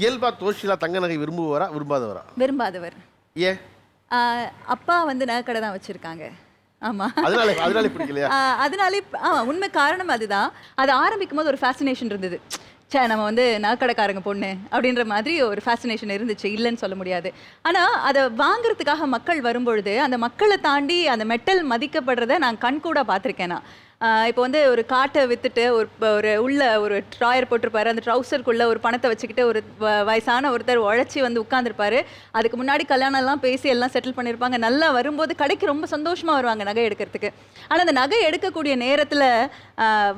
இயல்பா தோஷிலா தங்க நகை விரும்புவரா விரும்பாதவரா? விரும்பாதவர். ஆஹ் அப்பா வந்து நகைக்கடை தான் வச்சிருக்காங்க. ஆமா. அதனால அதனால பிடிக்கலையா ஆஹ் அதனாலே ஆமா உண்மை காரணம் அதுதான். அது ஆரம்பிக்கும் போது ஒரு ஃபேசினேஷன் இருந்தது. ச்சே நம்ம வந்து நகைக்கடைக்காரங்க பொண்ணு அப்படின்ற மாதிரி ஒரு ஃபேசினேஷன் இருந்துச்சு. இல்லைன்னு சொல்ல முடியாது. ஆனா அதை வாங்குறதுக்காக மக்கள் வரும்பொழுது அந்த மக்களை தாண்டி அந்த மெட்டல் மதிக்கப்படுறத நான் கண்கூட பார்த்துருக்கேன் நான். இப்போ வந்து ஒரு காட்டை வித்துட்டு ஒரு ஒரு உள்ள ஒரு ட்ராயர் போட்டிருப்பாரு. அந்த ட்ரௌசருக்குள்ள ஒரு பணத்தை வச்சுக்கிட்டு ஒரு வ- வயசான ஒருத்தர் உழைச்சி வந்து உட்காந்துருப்பாரு அதுக்கு முன்னாடி கல்யாணம் எல்லாம் பேசி எல்லாம் செட்டில் பண்ணியிருப்பாங்க நல்லா வரும்போது கடைக்கு ரொம்ப சந்தோஷமாக வருவாங்க நகை எடுக்கிறதுக்கு. ஆனால் அந்த நகை எடுக்கக்கூடிய நேரத்தில்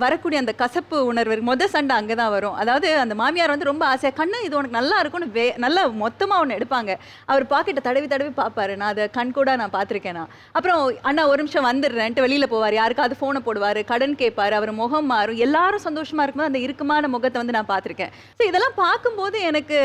வரக்கூடிய அந்த கசப்பு உணர்வு மொதல் மொத சண்டை அங்கே தான் வரும். அதாவது அந்த மாமியார் வந்து ரொம்ப ஆசையாக கண்ணு இது உனக்கு நல்லா இருக்கும்னு வே நல்லா மொத்தமாக ஒன்று எடுப்பாங்க. அவர் பாக்கெட்டை தடவி தடவி பார்ப்பாரு நான் அதை கண் கூட நான் பார்த்துருக்கேன் நான். அப்புறம் அண்ணா ஒரு நிமிஷம் வந்துடுறேன்ட்டு வெளியில் போவார். யாருக்காவது ஃபோனை போடுவார். கடன் கேட்பார் அவர் முகம் மாறும். எல்லாரும் சந்தோஷமாக இருக்கும்போது அந்த இறுக்கமான முகத்தை வந்து நான் பார்த்துருக்கேன். ஸோ இதெல்லாம் பார்க்கும்போது எனக்கு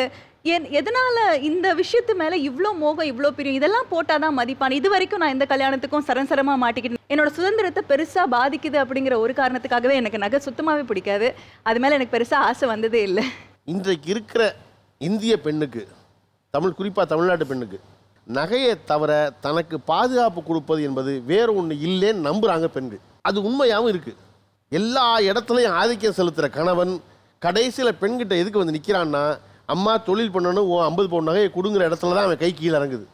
என் எதனால் இந்த விஷயத்து மேலே இவ்வளோ மோகம் இவ்வளோ பிரியம் இதெல்லாம் போட்டால் தான் மதிப்பான். இது வரைக்கும் நான் எந்த கல்யாணத்துக்கும் சரசரமாக மாட்டிக்கிட்டு என்னோட சுதந்திரத்தை பெருசாக பாதிக்குது அப்படிங்கிற ஒரு காரணத்துக்காகவே எனக்கு நகை சுத்தமாகவே பிடிக்காது. அது மேலே எனக்கு பெருசாக ஆசை வந்ததே இல்லை. இன்றைக்கு இருக்கிற இந்திய பெண்ணுக்கு தமிழ் குறிப்பாக தமிழ்நாட்டு பெண்ணுக்கு நகையை தவிர தனக்கு பாதுகாப்பு கொடுப்பது என்பது வேறு ஒன்று இல்லைன்னு நம்புகிறாங்க பெண்கள். அது உண்மையாகவும் இருக்குது எல்லா இடத்துலையும் ஆதிக்கம் செலுத்துகிற கணவன் கடைசியில் பெண்கிட்ட எதுக்கு வந்து நிற்கிறான்னா அம்மா தொழில் பண்ணணும் ஓ ஐம்பது பவுன் நகையை கொடுங்குற இடத்துல தான் அவன் கை கீழே இறங்குது.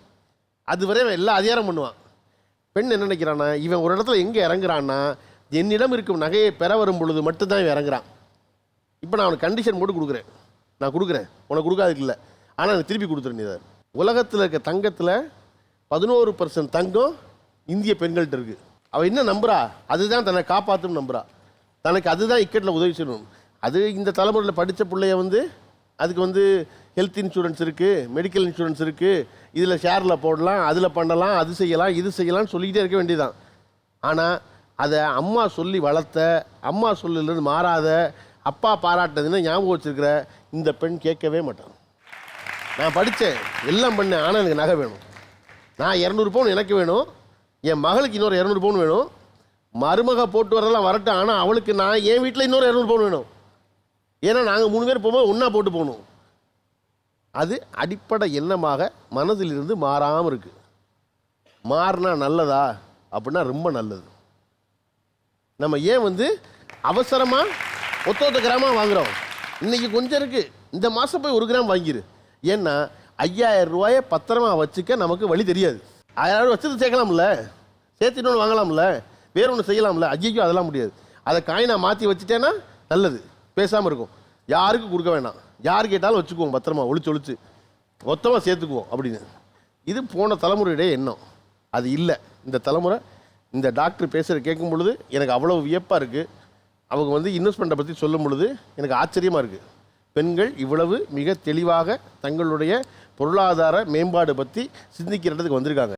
அதுவரை அவன் எல்லா அதிகாரம் பண்ணுவான். பெண் என்ன நினைக்கிறான்னா இவன் ஒரு இடத்துல எங்கே இறங்குறான்னா என்னிடம் இருக்கும் நகையை பெற வரும் பொழுது மட்டும்தான் இவன் இறங்குறான். இப்போ நான் அவனுக்கு கண்டிஷன் போட்டு கொடுக்குறேன். நான் கொடுக்குறேன். உனக்கு கொடுக்காதுக்கு இல்லை. ஆனால் எனக்கு திருப்பி கொடுத்துரு உலகத்தில் இருக்க தங்கத்தில் பதினோரு பர்சன்ட் தங்கம் இந்திய பெண்கள்கிட்ட இருக்குது அவள் என்ன நம்புறா? அதுதான் தன்னை காப்பாற்றும் நம்புறா. தனக்கு அதுதான் இக்கெட்டில் உதவி செய்யணும். அது இந்த தலைமுறையில் படித்த பிள்ளைய வந்து அதுக்கு வந்து ஹெல்த் இன்சூரன்ஸ் இருக்குது மெடிக்கல் இன்சூரன்ஸ் இருக்குது இதில் ஷேரில் போடலாம் அதில் பண்ணலாம் அது செய்யலாம் இது செய்யலாம்னு சொல்லிக்கிட்டே இருக்க வேண்டியதுதான். ஆனால் அதை அம்மா சொல்லி வளர்த்த அம்மா சொல்லிலிருந்து மாறாத அப்பா பாராட்டினதுன்னு ஞாபகம் வச்சிருக்கிற இந்த பெண் கேட்கவே மாட்டான் நான் படித்தேன் எல்லாம் பண்ணேன் ஆனால் எனக்கு நகை வேணும். நான் இரநூறு பவுன் எனக்கு வேணும். என் மகளுக்கு இன்னொரு இரநூறு பவுன் வேணும். மருமக போட்டு வரதெல்லாம் வரட்டும். ஆனால் அவளுக்கு நான் என் வீட்டில் இன்னொரு இரநூறு பவுன் வேணும். ஏன்னா நாங்கள் மூணு பேர் போகும்போது ஒன்றா போட்டு போகணும். அது அடிப்படை எண்ணமாக மனதிலிருந்து மாறாமல் இருக்குது மாறினா நல்லதா? அப்படின்னா ரொம்ப நல்லது. நம்ம ஏன் வந்து அவசரமாக ஒத்த ஒத்த கிராமாக வாங்குகிறோம் இன்னைக்கு கொஞ்சம் இருக்குது இந்த மாதம் போய் ஒரு கிராம் வாங்கிரு. ஏன்னா ஐயாயிரம் ரூபாயை பத்திரமா வச்சுக்க நமக்கு வழி தெரியாது. அதாவது வச்சது சேர்க்கலாம்ல. சேர்த்து இன்னொன்று வாங்கலாம்ல. வேற ஒன்று செய்யலாம்ல. அஜிக்கும் அதெல்லாம் முடியாது. அதை காயினா மாற்றி வச்சுட்டேன்னா நல்லது. பேசாமல் இருக்கும். யாருக்கும் கொடுக்க வேணாம். யார் கேட்டாலும் வச்சுக்குவோம் பத்திரமா ஒழிச்சு ஒழிச்சு மொத்தமாக சேர்த்துக்குவோம் அப்படின்னு. இது போன தலைமுறையுடைய எண்ணம். அது இல்லை. இந்த தலைமுறை இந்த டாக்டர் பேசுகிற கேட்கும் பொழுது எனக்கு அவ்வளோ வியப்பாக இருக்குது அவங்க வந்து இன்வெஸ்ட்மெண்ட்டை பற்றி சொல்லும் பொழுது எனக்கு ஆச்சரியமாக இருக்குது பெண்கள் இவ்வளவு மிக தெளிவாக தங்களுடைய பொருளாதார மேம்பாடு பற்றி சிந்திக்கிற இடத்துக்கு வந்திருக்காங்க.